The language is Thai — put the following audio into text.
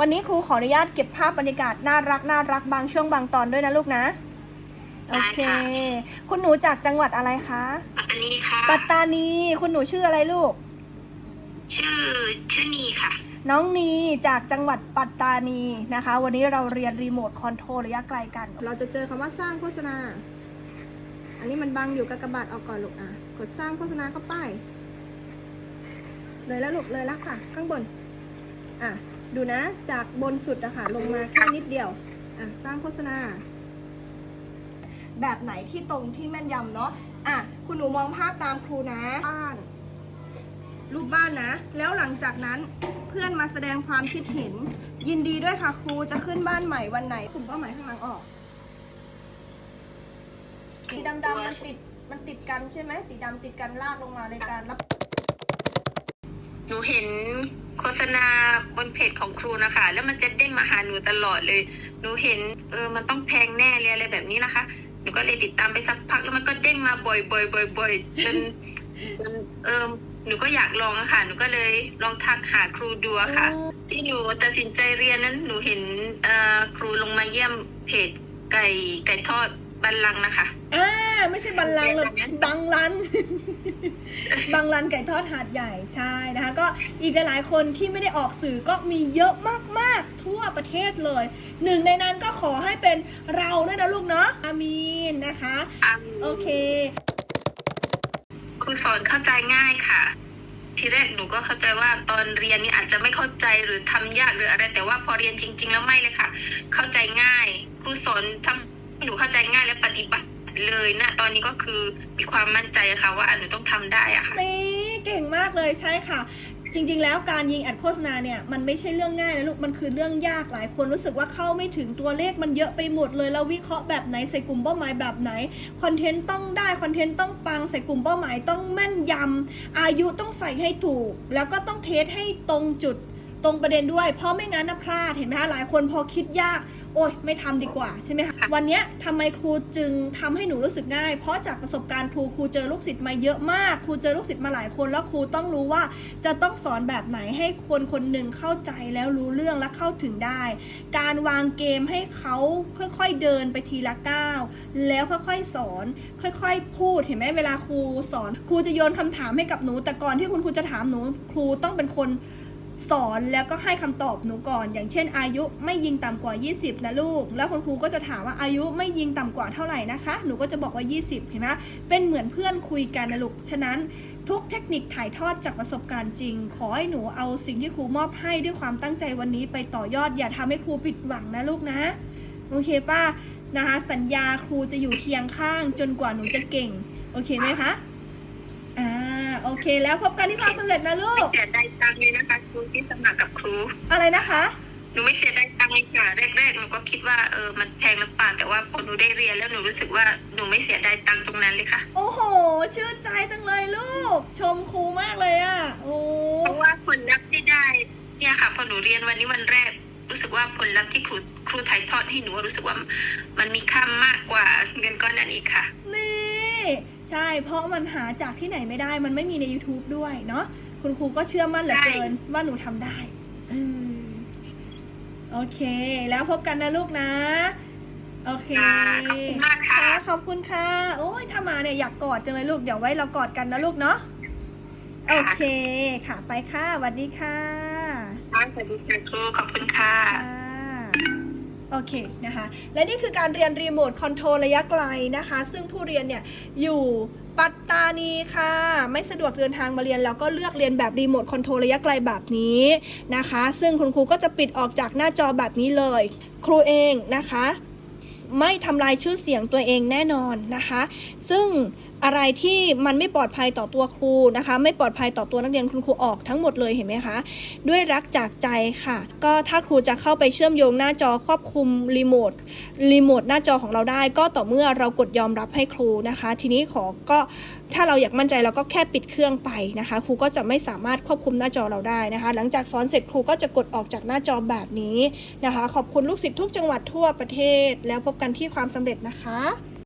วันนี้ครูขออนุญาตเก็บภาพบรรยากาศน่ารักน่ารักบางช่วงบางตอนด้วยนะลูกนะ โอเคได้ค่ะคุณหนูจากจังหวัดอะไรคะ ปัตตานีค่ะ ปัตตานีคุณหนูชื่ออะไรลูก ชื่อชื่อนีค่ะ น้องนีจากจังหวัดปัตตานีนะคะ วันนี้เราเรียนรีโมทคอนโทรลระยะไกลกัน เราจะเจอคำว่าสร้างโฆษณา อันนี้มันบังอยู่กับกระบาดออกก่อนลูกอะ กดสร้างโฆษณาเข้าไป เลยแล้วลูกเลยแล้วค่ะ ข้างบน อะ ดูนะ จากบนสุดอะค่ะลงมาแค่นิดเดียว อะ สร้างโฆษณา แบบไหนที่ตรงที่แม่นยำเนาะ อะ คุณหนูมองภาพตามครูนะ บ้าน รูปบ้านนะ แล้วหลังจากนั้นเพื่อนมาแสดงความคิดเห็น ยินดีด้วยค่ะครูจะขึ้นบ้านใหม่วันไหนกลุ่มเป้าหมายข้างหลังออก สีดำๆมันติด มันติดกันใช่ไหม สีดำติดกันลากลงมาในการรับ หนูเห็นโฆษณาบนเพจของครูนะคะ แล้วมันจะเด้งมาหาหนูตลอดเลย หนูเห็นเออมันต้องแพงแน่เลยอะไรแบบนี้นะคะ หนูก็เลยติดตามไปสักพักแล้วมันก็เด้งมาบ่อยบ่อยบ่อยบ่อยจนจนเออหนูก็อยากลองอะค่ะ หนูก็เลยลองทักหาครูดูอะค่ะ ที่หนูตัดสินใจเรียนนั้นหนูเห็นเอ่อครูลงมาเยี่ยมเพจไก่ไก่ทอดบันลังก์นะคะอ่า ไม่ใช่บันลังก์หรอกบังลัน บังลันไก่ทอดหาดใหญ่ใช่นะคะ ก็อีกหลายๆคนที่ไม่ได้ออกสื่อก็มีเยอะมากๆ ทั่วประเทศเลย หนึ่งในนั้นก็ขอให้เป็นเราด้วยนะลูกเนาะอามีนนะคะ โอเค ครูสอนเข้าใจง่ายค่ะทีแรกหนูก็เข้าใจว่าตอนเรียนนี่อาจจะไม่เข้าใจหรือทำยากหรืออะไร แต่ว่าพอเรียนจริง ๆ แล้วไม่เลยค่ะ เข้าใจง่าย ครูสอนทำให้หนูเข้าใจง่ายและปฏิบัติ เลยนะตอนนี้ก็คือมีความมั่นใจอะค่ะว่าหนูต้องทำได้อะค่ะนี่เก่งมากเลยใช่ค่ะ จริง ๆ แล้วการยิงแอดโฆษณาเนี่ยมันไม่ใช่เรื่องง่ายนะลูกมันคือเรื่องยากหลายคนรู้สึกว่าเข้าไม่ถึงตัวเลขมันเยอะไปหมดเลยแล้ววิเคราะห์แบบไหนใส่กลุ่มเป้าหมายแบบไหนคอนเทนต์ต้องได้คอนเทนต์ต้องปังใส่กลุ่มเป้าหมายต้องแม่นยำอายุต้องใส่ให้ถูก แล้วก็ต้องเทสให้ตรงจุด ตรงประเด็นด้วย เพราะไม่งั้นนะพลาดเห็นไหมคะหลายคนพอคิดยาก โอ๊ยไม่ทำดีกว่าใช่ไหมคะค่ะวันเนี้ยทำไมครูจึงทำให้หนูรู้สึกง่าย เพราะจากประสบการณ์ครูครูเจอลูกศิษย์มาเยอะมากครูเจอลูกศิษย์มาหลายคน แล้วครูต้องรู้ว่าจะต้องสอนแบบไหนให้คนคนหนึ่งเข้าใจแล้วรู้เรื่องและเข้าถึงได้ การวางเกมให้เขาค่อยๆเดินไปทีละก้าวแล้วค่อยๆสอน ค่อยๆ พูดเห็นไหมเวลาครูสอน ครูจะโยนคำถามให้กับหนู แต่ก่อนที่คุณครูจะถามหนู ครูต้องเป็นคน สอนแล้วก็ให้คำตอบหนูก่อน อย่างเช่น อายุไม่ยิงต่ำกว่า 20 นะลูก แล้วคุณครูก็จะถามว่าอายุไม่ยิงต่ำกว่าเท่าไหร่นะคะ หนูก็จะบอกว่า 20 เห็นไหมเป็นเหมือนเพื่อนคุยกันนะลูก ฉะนั้นทุกเทคนิคถ่ายทอดจากประสบการณ์จริง ขอให้หนูเอาสิ่งที่ครูมอบให้ด้วยความตั้งใจวันนี้ไปต่อยอด อย่าทำให้ครูผิดหวังนะลูกนะ โอเคป้านะคะสัญญาครูจะอยู่เคียงข้างจนกว่าหนูจะเก่ง โอเคไหมคะ โอเค แล้วพบกันที่ความสำเร็จนะลูไม่กเสียดายตังค์เลยนะคะครูที่สมัครกับครู อะไรนะคะ หนูไม่เสียดายตังค์เลยค่ะแรกๆหนูก็คิดว่าเออมันแพงหรือเปล่าแต่ว่าพอหนูได้เรียนแล้วหนูรู้สึกว่าหนูไม่เสียดายตังค์ตรงนั้นเลยค่ะ โอ้โห ชื่นใจจังเลยลูก ชมครูมากเลยอะ่ะ โอ้ เพราะว่าผลลัพธ์ที่ได้เนี่ยค่ะพอหนูเรียนวันนี้วันแรก รู้สึกว่าผลลัพธ์ที่ครูครูถ่ายทอดให้หนูรู้สึกว่ามันมีค่ามากกว่าเงินก้อนนั้นอีกค่ะ นี่ ใช่ เพราะมันหาจากที่ไหนไม่ได้ มันไม่มีใน YouTube ด้วยเนาะคุณครูก็เชื่อมั่นเหลือเกินว่าหนูทำได้อืมโอเค แล้วพบกันนะลูกนะ โอเคค่ะขอบคุณมากค่ะขอบคุณค่ะ โอ้ยถ้ามาเนี่ยอยากกอดจังเลยลูก เดี๋ยวไว้เรากอดกันนะลูกเนาะโอเคค่ะ ไปค่ะสวัสดีค่ะค่ะสวัสดีค่ะครูขอบคุณค่ะค่ะ โอเคนะคะและนี่คือการเรียนรีโมทคอนโทรลระยะไกลนะคะ ซึ่งผู้เรียนเนี่ยอยู่ปัตตานีค่ะ ไม่สะดวกเดินทางมาเรียนแล้วก็เลือกเรียนแบบรีโมทคอนโทรลระยะไกลแบบนี้นะคะ ซึ่งคุณครูก็จะปิดออกจากหน้าจอแบบนี้เลย ครูเองนะคะ ไม่ทำลายชื่อเสียงตัวเองแน่นอนนะคะ ซึ่ง อะไรที่มันไม่ปลอดภัยต่อตัวครูนะคะ ไม่ปลอดภัยต่อตัวนักเรียนคุณครูออกทั้งหมดเลยเห็นไหมคะด้วยรักจากใจค่ะ ก็ถ้าครูจะเข้าไปเชื่อมโยงหน้าจอควบคุมรีโมทรีโมทหน้าจอของเราได้ ก็ต่อเมื่อเรากดยอมรับให้ครูนะคะ ทีนี้ขอก็ถ้าเราอยากมั่นใจเราก็แค่ปิดเครื่องไปนะคะ ครูก็จะไม่สามารถควบคุมหน้าจอเราได้นะคะ หลังจากสอนเสร็จครูก็จะกดออกจากหน้าจอแบบนี้นะคะ ขอบคุณลูกศิษย์ทุกจังหวัดทั่วประเทศ แล้วพบกันที่ความสำเร็จนะคะ